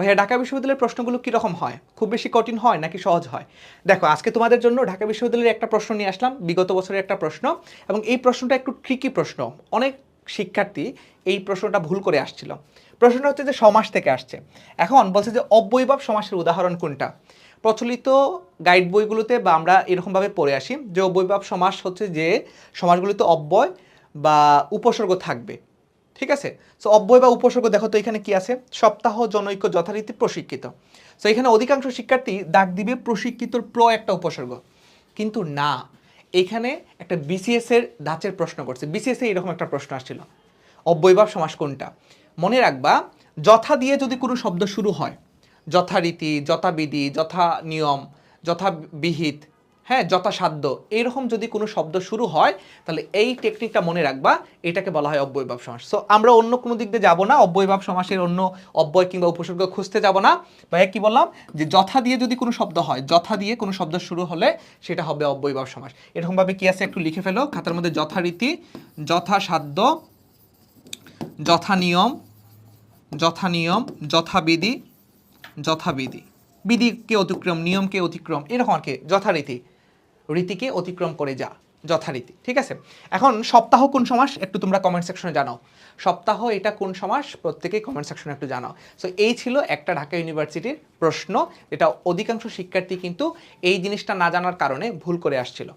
ভাইয়া, ঢাকা বিশ্ববিদ্যালয়ের প্রশ্নগুলো কীরকম হয়? খুব বেশি কঠিন হয় নাকি সহজ হয়? দেখো, আজকে তোমাদের জন্য ঢাকা বিশ্ববিদ্যালয়ের একটা প্রশ্ন নিয়ে আসলাম, বিগত বছরের একটা প্রশ্ন, এবং এই প্রশ্নটা একটু ট্রিকি প্রশ্ন। অনেক শিক্ষার্থী এই প্রশ্নটা ভুল করে আসছিল। প্রশ্নটা হচ্ছে যে সমাস থেকে আসছে। এখন বলছে যে অব্যয়ভাব সমাসের উদাহরণ কোনটা? প্রচলিত গাইড বইগুলোতে বা আমরা এরকমভাবে পড়ে আসি যে অব্যয়ভাব সমাস হচ্ছে যে সমাসগুলোতে অব্যয় বা উপসর্গ থাকবে। ঠিক আছে? সো অব্যয় বা উপসর্গ, দেখো তো এখানে কি আছে? সপ্তাহ জনৈক্য যথারীতি প্রশিক্ষিত। সো এখানে অধিকাংশ শিক্ষার্থী দাগ দিবে প্রশিক্ষিতর প্র একটা উপসর্গ। কিন্তু না, এখানে একটা বিসিএস এর ধাঁচের প্রশ্ন করছে। বিসিএস এ এরকম একটা প্রশ্ন আসছিল। অব্যয়ভাব সমাস কোনটা? মনে রাখবা, যথা দিয়ে যদি কোনো শব্দ শুরু হয়, যথারীতি, যথাবিধি, যথা নিয়ম, যথাবিহিত হ্যাঁ যথাসাধ্য। এইরকম যদি কোনো শব্দ শুরু হয়, তাহলে এই টেকনিকটা মনে রাখবা। এটাকে বলা হয় অব্যয়ভাব সমাস। সো আমরা অন্য কোনো দিক দিয়ে যাব না। অব্যয়ভাব সমাসের অন্য অব্যয় কিংবা উপসর্গ খুঁজতে যাব না। ভাইয়া, কি বললাম? যে যথা দিয়ে যদি কোনো শব্দ হয়, যথা দিয়ে কোনো শব্দ শুরু হলে সেটা হবে অব্যয়ভাব সমাস। এরকমভাবে কি আছে একটু লিখে ফেলো? খাতার মধ্যে যথারীতি, যথাসাধ্য, যথানিয়ম যথানিয়ম, যথাবিধি যথাবিধি। বিধিকে অতিক্রম, নিয়মকে অতিক্রম, এরকম আর কি। যথারীতি। রীতিকে অতিক্রম করে যা, যথারীতি, ঠিক আছে? এখন সপ্তাহ কোন সমাস একটু তোমরা কমেন্ট সেকশনে জানাও। সপ্তাহ এটা কোন সমাস? প্রত্যেকেই কমেন্ট সেকশনে একটু জানাও। সো এই ছিল একটা ঢাকা ইউনিভার্সিটির প্রশ্ন এটা অধিকাংশ শিক্ষার্থী কিন্তু এই জিনিসটা না জানার কারণে ভুল করে আসছিল।